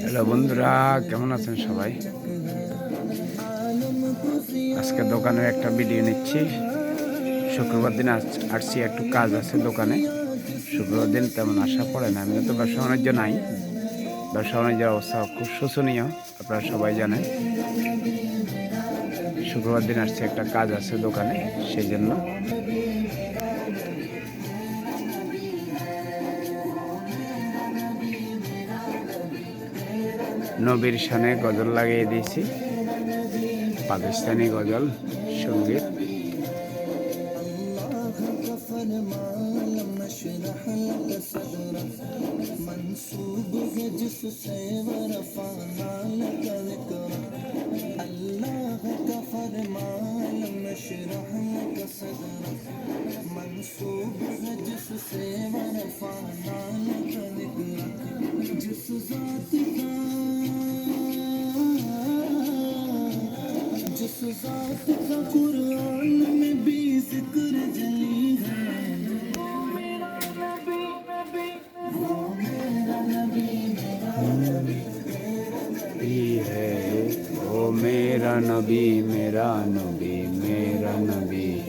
Hello বন্ধুরা, কেমন আছেন সবাই? আজকে দোকানের একটা ভিডিও নিচ্ছি। শুক্রবার দিন আস- আসছি, একটু কাজ আছে দোকানে। শুক্রবার দিন তেমন আশা পড়ে না আমি তো ব্যবসা বাণিজ্য নাই। ব্যবসা বাণিজ্যের অবস্থা খুব শোচনীয়, আপনারা সবাই জানেন। শুক্রবার দিন আসছে একটা কাজ আছে দোকানে, সেই জন্য নবীর সানে গজল লাগিয়ে দিয়েছি। পাকিস্তানি গজল সংগীত। منصوب साथ का है। वो मेरा नबी मेरा नबी मेरा नबी।